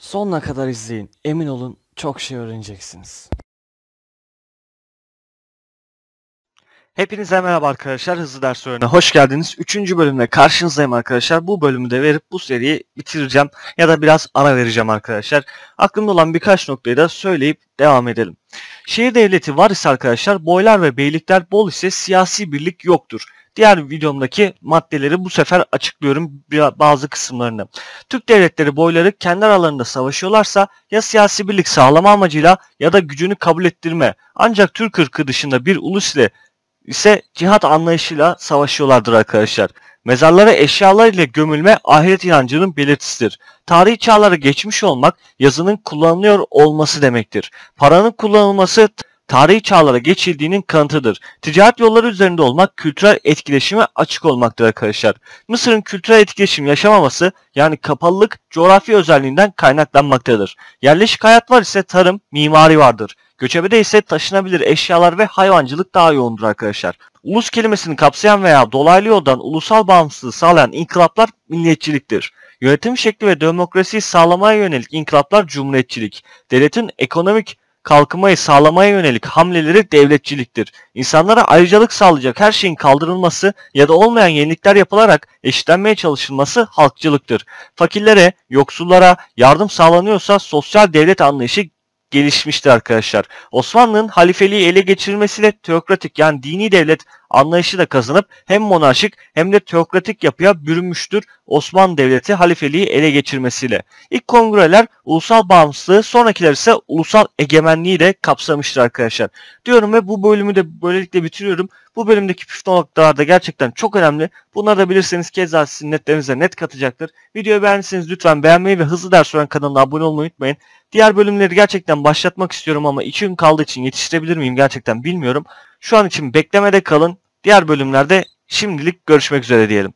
Sonuna kadar izleyin. Emin olun çok şey öğreneceksiniz. Hepinize merhaba arkadaşlar. Hızlı ders öğrenine hoş geldiniz. Üçüncü bölümde karşınızdayım arkadaşlar. Bu bölümü de verip bu seriyi bitireceğim ya da biraz ara vereceğim arkadaşlar. Aklımda olan birkaç noktayı da söyleyip devam edelim. Şehir devleti var ise arkadaşlar boylar ve beylikler bol ise siyasi birlik yoktur. Diğer videomdaki maddeleri bu sefer açıklıyorum bazı kısımlarını. Türk devletleri boyları kendi aralarında savaşıyorlarsa ya siyasi birlik sağlama amacıyla ya da gücünü kabul ettirme. Ancak Türk ırkı dışında bir ulus ile ise cihat anlayışıyla savaşıyorlardır arkadaşlar. Mezarlara eşyalar ile gömülme ahiret inancının belirtisidir. Tarihi çağları geçmiş olmak yazının kullanılıyor olması demektir. Paranın kullanılması tarihi çağlara geçildiğinin kanıtıdır. Ticaret yolları üzerinde olmak kültürel etkileşime açık olmaktır arkadaşlar. Mısır'ın kültürel etkileşim yaşamaması yani kapalılık coğrafi özelliğinden kaynaklanmaktadır. Yerleşik hayat var ise tarım, mimari vardır. Göçebede ise taşınabilir eşyalar ve hayvancılık daha yoğundur arkadaşlar. Ulus kelimesini kapsayan veya dolaylı yoldan ulusal bağımsızlığı sağlayan inkılaplar milliyetçiliktir. Yönetim şekli ve demokrasiyi sağlamaya yönelik inkılaplar cumhuriyetçilik. Devletin ekonomik kalkınmayı sağlamaya yönelik hamleleri devletçiliktir. İnsanlara ayrıcalık sağlayacak her şeyin kaldırılması ya da olmayan yenilikler yapılarak eşitlenmeye çalışılması halkçılıktır. Fakirlere, yoksullara yardım sağlanıyorsa sosyal devlet anlayışı gelişmiştir arkadaşlar. Osmanlı'nın halifeliği ele geçirilmesiyle teokratik yani dini devlet anlayışı da kazanıp hem monarşik hem de teokratik yapıya bürünmüştür Osmanlı Devleti halifeliği ele geçirmesiyle. İlk kongreler ulusal bağımsızlığı sonrakiler ise ulusal egemenliği de kapsamıştır arkadaşlar. Diyorum ve bu bölümü de böylelikle bitiriyorum. Bu bölümdeki püf noktalar da gerçekten çok önemli. Bunları da bilirseniz keza sizin netlerinize net katacaktır. Videoyu beğendiyseniz lütfen beğenmeyi ve hızlı ders öğren kanalına abone olmayı unutmayın. Diğer bölümleri gerçekten başlatmak istiyorum ama 2 gün kaldığı için yetiştirebilir miyim gerçekten bilmiyorum. Şu an için beklemede kalın. Diğer bölümlerde şimdilik görüşmek üzere diyelim.